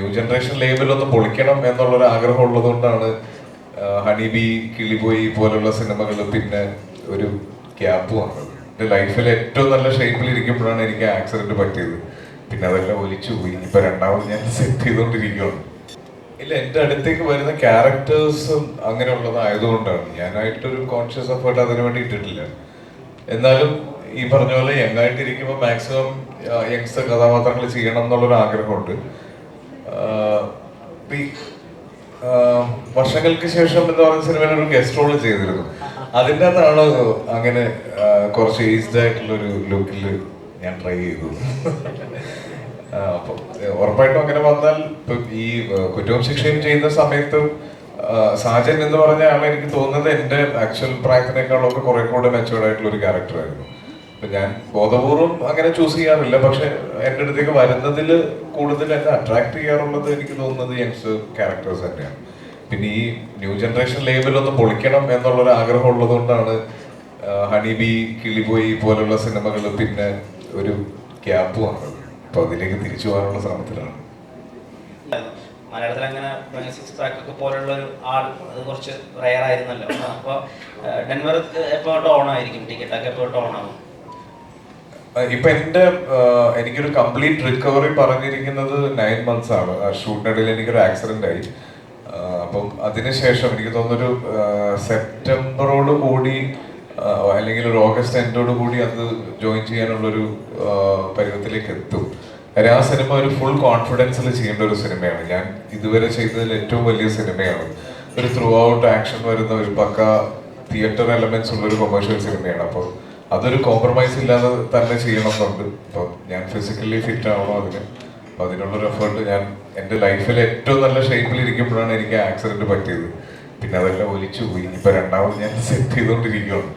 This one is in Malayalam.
ന്യൂ ജനറേഷൻ ലേബലൊന്ന് പൊളിക്കണം എന്നുള്ളൊരു ആഗ്രഹം ഉള്ളതുകൊണ്ടാണ് ഹണിബി കിളിബോയി പോലുള്ള സിനിമകൾ പിന്നെ ഒരു ഗ്യാപ്പ് വന്നത്. എന്റെ ലൈഫിൽ ഏറ്റവും നല്ല ഷേപ്പിൽ ഇരിക്കുമ്പോഴാണ് എനിക്ക് ആക്സിഡന്റ് പറ്റിയത്. പിന്നെ അതെല്ലാം ഒലിച്ചു പോയി. ഇപ്പൊ രണ്ടാമത് ഞാൻ സെറ്റ് ചെയ്തുകൊണ്ടിരിക്കുകയാണ് ഇല്ല എന്റെ അടുത്തേക്ക് വരുന്ന ക്യാരക്ടേഴ്സും അങ്ങനെ അങ്ങനെയുള്ളതായതുകൊണ്ടാണ് ഞാനായിട്ടൊരു കോൺഷ്യസ് എഫേർട്ട് അതിനു വേണ്ടി ഇട്ടിട്ടില്ല. എന്നാലും ഈ പറഞ്ഞ പോലെ യങ് ആയിട്ടിരിക്കുമ്പോൾ മാക്സിമം യങ്സ്റ്റർ കഥാപാത്രങ്ങൾ ചെയ്യണം എന്നുള്ളൊരു ആഗ്രഹമുണ്ട്. വർഷങ്ങൾക്ക് ശേഷം എന്ന് പറയുന്ന സിനിമയിൽ ഒരു ഗസ്റ്റ് റോൾ ചെയ്തിരുന്നു. അതിന്റെ അകത്താണ് അങ്ങനെ കുറച്ച് ഏജ്ഡ് ആയിട്ടുള്ള ഒരു ലുക്കിൽ ഞാൻ ട്രൈ ചെയ്തു. അപ്പൊ ഉറപ്പായിട്ടും അങ്ങനെ വന്നാൽ ഈ കുറ്റവും ശിക്ഷയും ചെയ്യുന്ന സമയത്ത് സാജൻ എന്ന് പറഞ്ഞ ആളെ എനിക്ക് തോന്നുന്നത് എന്റെ ആക്ച്വൽ പ്രായത്തിനേക്കാളൊക്കെ കുറെ കൂടെ മെച്ചുവേർഡ് ആയിട്ടുള്ള ഒരു ക്യാരക്ടറായിരുന്നു ഞാൻ ബോധപൂർവം അങ്ങനെ ചൂസ് ചെയ്യാറില്ല. പക്ഷെ എന്റെ അടുത്തേക്ക് വരുന്നതിൽ കൂടുതൽ എന്നെ അട്രാക്ട് ചെയ്യാറുള്ളത് എനിക്ക് തോന്നുന്നത് യങ്സ് ക്യാരക്ടേഴ്സ് തന്നെയാണ്. പിന്നെ ഈ ന്യൂ ജനറേഷൻ ലേബിലൊന്ന് പൊളിക്കണം എന്നുള്ളൊരു ആഗ്രഹം ഉള്ളതുകൊണ്ടാണ് ഹണിബി കിളിബോയി പോലുള്ള സിനിമകൾ പിന്നെ ഒരു ഗ്യാപ്പ് വന്നത്. അപ്പൊ അതിലേക്ക് തിരിച്ചു പോകാനുള്ള ശ്രമത്തിലാണ് മലയാളത്തിൽ അങ്ങനെ സിക്സ് പാക്ക് ഒക്കെ പോലുള്ള ഒരു ആൾ അത് കുറച്ച് റയർ ആയിരുന്നല്ലോ. അപ്പോൾ ഡെൻവർ എപ്പോൾ ടോൺ ആയിരിക്കും? ടിക്കറ്റ് ഒക്കെ എപ്പോൾ ടോൺ ആവും? ഇപ്പൊ എന്റെ എനിക്കൊരു കംപ്ലീറ്റ് റിക്കവറി പറഞ്ഞിരിക്കുന്നത് നയൻ മന്ത്സ് ആണ്. ഷൂട്ടിനിടയിൽ എനിക്കൊരു ആക്സിഡന്റ് ആയി. അപ്പം അതിനുശേഷം എനിക്ക് തോന്നുന്നൊരു സെപ്റ്റംബറോട് കൂടി അല്ലെങ്കിൽ ഒരു ഓഗസ്റ്റ് എൻഡോട് കൂടി അത് ജോയിൻ ചെയ്യാനുള്ളൊരു പരുവത്തിലേക്ക് എത്തും. കാര്യം ആ സിനിമ ഒരു ഫുൾ കോൺഫിഡൻസിൽ ചെയ്യേണ്ട ഒരു സിനിമയാണ്. ഞാൻ ഇതുവരെ ചെയ്തതിൽ ഏറ്റവും വലിയ സിനിമയാണ്. ഒരു ത്രൂ ഔട്ട് ആക്ഷൻ വരുന്ന ഒരു പക്ക തിയേറ്റർ എലമെന്റ്സ് ഉള്ള ഒരു കൊമേഴ്ഷ്യൽ സിനിമയാണ്. അപ്പോൾ അതൊരു കോംപ്രമൈസ് ഇല്ലാതെ തന്നെ ചെയ്യണം ചെയ്യണമെന്നുണ്ട്. ഇപ്പൊ ഞാൻ ഫിസിക്കലി ഫിറ്റ് ആവണം അതിന്. അപ്പൊ അതിനുള്ളൊരു എഫേർട്ട് ഞാൻ എന്റെ ലൈഫിൽ ഏറ്റവും നല്ല ഷേപ്പിൽ ഇരിക്കുമ്പോഴാണ് എനിക്ക് ആക്സിഡന്റ് പറ്റിയത്. പിന്നെ അതെല്ലാം ഒലിച്ചു പോയി ഇപ്പൊ രണ്ടാമത് ഞാൻ സെറ്റ് ചെയ്തുകൊണ്ടിരിക്കുകയാണ്